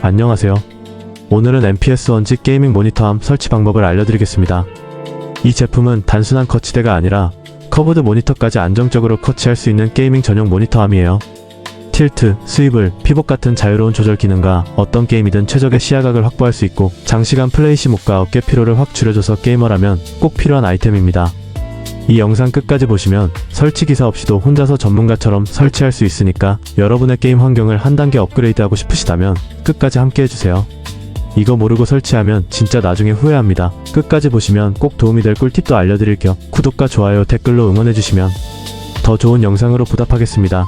안녕하세요. 오늘은 MPS 원지 게이밍 모니터암 설치 방법을 알려드리겠습니다. 이 제품은 단순한 거치대가 아니라 커브드 모니터까지 안정적으로 거치할 수 있는 게이밍 전용 모니터암이에요. 틸트, 스위블, 피봇 같은 자유로운 조절 기능과 어떤 게임이든 최적의 시야각을 확보할 수 있고 장시간 플레이 시 목과 어깨 피로를 확 줄여줘서 게이머라면 꼭 필요한 아이템입니다. 이 영상 끝까지 보시면 설치 기사 없이도 혼자서 전문가처럼 설치할 수 있으니까 여러분의 게임 환경을 한 단계 업그레이드하고 싶으시다면 끝까지 함께 해주세요. 이거 모르고 설치하면 진짜 나중에 후회합니다. 끝까지 보시면 꼭 도움이 될 꿀팁도 알려드릴 겸 구독과 좋아요 댓글로 응원해주시면 더 좋은 영상으로 보답하겠습니다.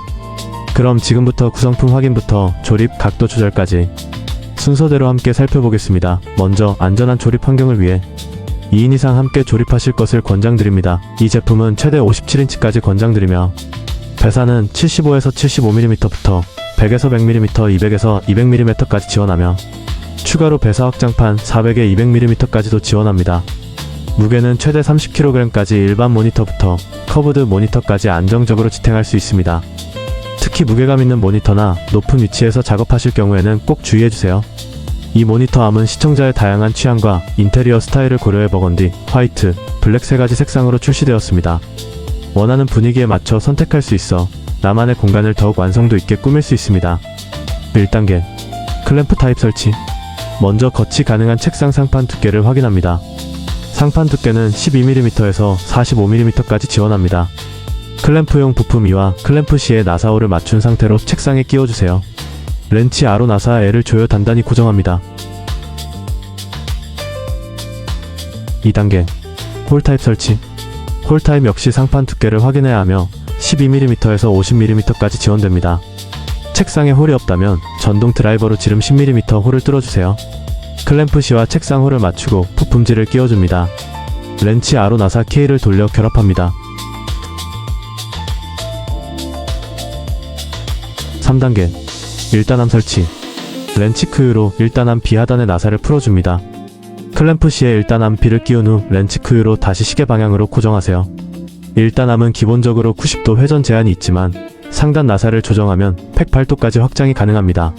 그럼 지금부터 구성품 확인부터 조립 각도 조절까지 순서대로 함께 살펴보겠습니다. 먼저 안전한 조립 환경을 위해 2인 이상 함께 조립하실 것을 권장드립니다. 이 제품은 최대 57인치까지 권장드리며 배사는 75에서 75mm부터 100에서 100mm, 200에서 200mm까지 지원하며 추가로 배사 확장판 400에 200mm까지도 지원합니다. 무게는 최대 30kg까지 일반 모니터부터 커브드 모니터까지 안정적으로 지탱할 수 있습니다. 특히 무게감 있는 모니터나 높은 위치에서 작업하실 경우에는 꼭 주의해주세요. 이 모니터 암은 시청자의 다양한 취향과 인테리어 스타일을 고려해 버건디, 화이트, 블랙 세 가지 색상으로 출시되었습니다. 원하는 분위기에 맞춰 선택할 수 있어 나만의 공간을 더욱 완성도 있게 꾸밀 수 있습니다. 1단계 클램프 타입 설치 먼저 거치 가능한 책상 상판 두께를 확인합니다. 상판 두께는 12mm에서 45mm까지 지원합니다. 클램프용 부품 이와 클램프 시에 나사호를 맞춘 상태로 책상에 끼워주세요. 렌치 아로 나사 L을 조여 단단히 고정합니다. 2단계 홀 타입 설치 홀 타입 역시 상판 두께를 확인해야 하며 12mm에서 50mm까지 지원됩니다. 책상에 홀이 없다면 전동 드라이버로 지름 10mm 홀을 뚫어주세요. 클램프 시와 책상 홀을 맞추고 부품지를 끼워줍니다. 렌치 아로 나사 K를 돌려 결합합니다. 3단계 1단함 설치 렌치 크유로 1단함 B 하단의 나사를 풀어줍니다. 클램프 시에 1단함 B를 끼운 후 렌치 크유로 다시 시계 방향으로 고정하세요. 1단함은 기본적으로 90도 회전 제한이 있지만 상단 나사를 조정하면 108도까지 확장이 가능합니다.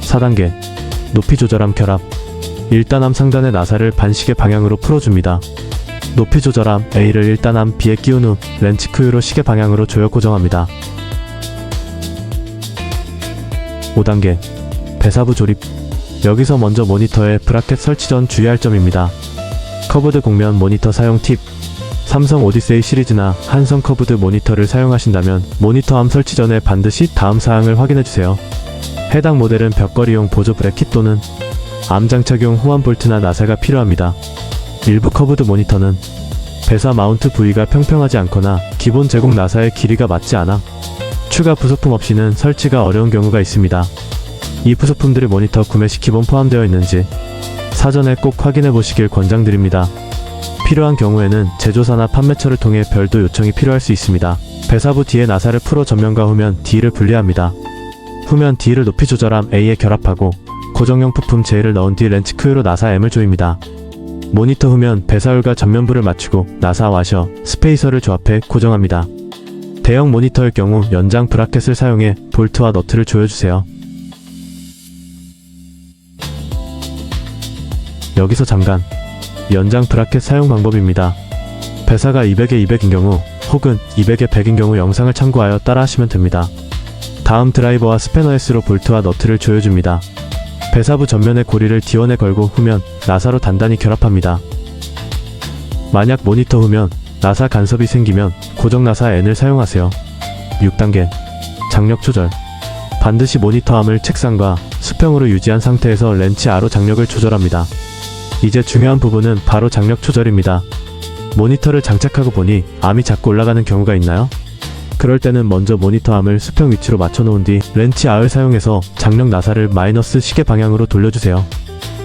사단계 높이 조절함 결합 1단함 상단의 나사를 반시계 방향으로 풀어줍니다. 높이 조절함 A를 일단함 B에 끼운 후 렌치 크유로 시계 방향으로 조여 고정합니다. 5단계 배사부 조립 여기서 먼저 모니터에 브라켓 설치 전 주의할 점입니다. 커브드 곡면 모니터 사용 팁 삼성 오디세이 시리즈나 한성 커브드 모니터를 사용하신다면 모니터암 설치 전에 반드시 다음 사항을 확인해주세요. 해당 모델은 벽걸이용 보조 브래킷 또는 암 장착용 호환 볼트나 나사가 필요합니다. 일부 커브드 모니터는 배사 마운트 부위가 평평하지 않거나 기본 제공 나사의 길이가 맞지 않아 추가 부속품 없이는 설치가 어려운 경우가 있습니다. 이 부속품들이 모니터 구매 시 기본 포함되어 있는지 사전에 꼭 확인해 보시길 권장드립니다. 필요한 경우에는 제조사나 판매처를 통해 별도 요청이 필요할 수 있습니다. 배사부 뒤에 나사를 풀어 전면과 후면 D를 분리합니다. 후면 D를 높이 조절함 A에 결합하고 고정형 부품 J를 넣은 뒤 렌치 크유로 나사 M을 조입니다. 모니터 후면 배사율과 전면부를 맞추고 나사 와셔, 스페이서를 조합해 고정합니다. 대형 모니터일 경우 연장 브라켓을 사용해 볼트와 너트를 조여주세요. 여기서 잠깐 연장 브라켓 사용 방법입니다. 배사가 200에 200인 경우 혹은 200에 100인 경우 영상을 참고하여 따라 하시면 됩니다. 다음 드라이버와 스패너 S로 볼트와 너트를 조여줍니다. 배사부 전면의 고리를 디원에 걸고 후면 나사로 단단히 결합합니다. 만약 모니터 후면 나사 간섭이 생기면 고정 나사 N을 사용하세요. 6단계 장력 조절 반드시 모니터암을 책상과 수평으로 유지한 상태에서 렌치 아로 장력을 조절합니다. 이제 중요한 부분은 바로 장력 조절입니다. 모니터를 장착하고 보니 암이 자꾸 올라가는 경우가 있나요? 그럴 때는 먼저 모니터 암을 수평 위치로 맞춰 놓은 뒤 렌치 아을 사용해서 장력 나사를 마이너스 시계 방향으로 돌려주세요.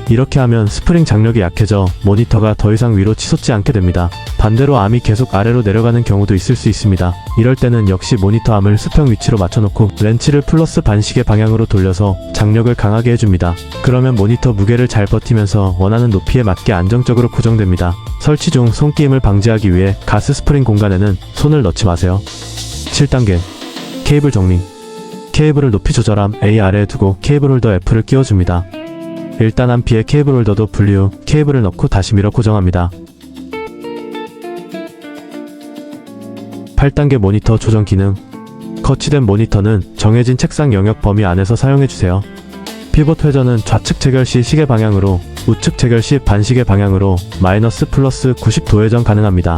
이렇게 하면 스프링 장력이 약해져 모니터가 더 이상 위로 치솟지 않게 됩니다. 반대로 암이 계속 아래로 내려가는 경우도 있을 수 있습니다. 이럴 때는 역시 모니터 암을 수평 위치로 맞춰놓고 렌치를 플러스 반시계 방향으로 돌려서 장력을 강하게 해줍니다. 그러면 모니터 무게를 잘 버티면서 원하는 높이에 맞게 안정적으로 고정됩니다. 설치 중 손끼임을 방지하기 위해 가스 스프링 공간에는 손을 넣지 마세요. 7단계 케이블 정리 케이블을 높이 조절함 A 아래에 두고 케이블 홀더 F를 끼워줍니다. 일단 한 피에 케이블 홀더도 분리 후 케이블을 넣고 다시 밀어 고정합니다. 8단계 모니터 조정 기능 거치된 모니터는 정해진 책상 영역 범위 안에서 사용해주세요. 피봇 회전은 좌측 체결 시 시계 방향으로 우측 체결 시 반시계 방향으로 마이너스 플러스 90도 회전 가능합니다.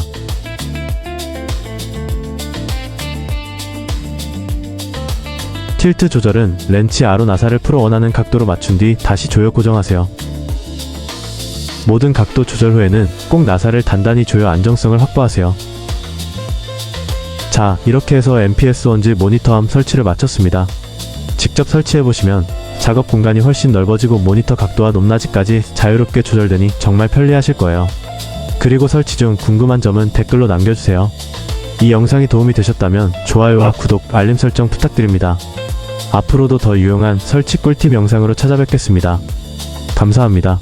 틸트 조절은 렌치 아로 나사를 풀어 원하는 각도로 맞춘 뒤 다시 조여 고정하세요. 모든 각도 조절 후에는 꼭 나사를 단단히 조여 안정성을 확보하세요. 자, 이렇게 해서 MPS 원지 모니터암 설치를 마쳤습니다. 직접 설치해보시면 작업 공간이 훨씬 넓어지고 모니터 각도와 높낮이까지 자유롭게 조절되니 정말 편리하실 거예요. 그리고 설치 중 궁금한 점은 댓글로 남겨주세요. 이 영상이 도움이 되셨다면 좋아요와 구독, 알림 설정 부탁드립니다. 앞으로도 더 유용한 설치 꿀팁 영상으로 찾아뵙겠습니다. 감사합니다.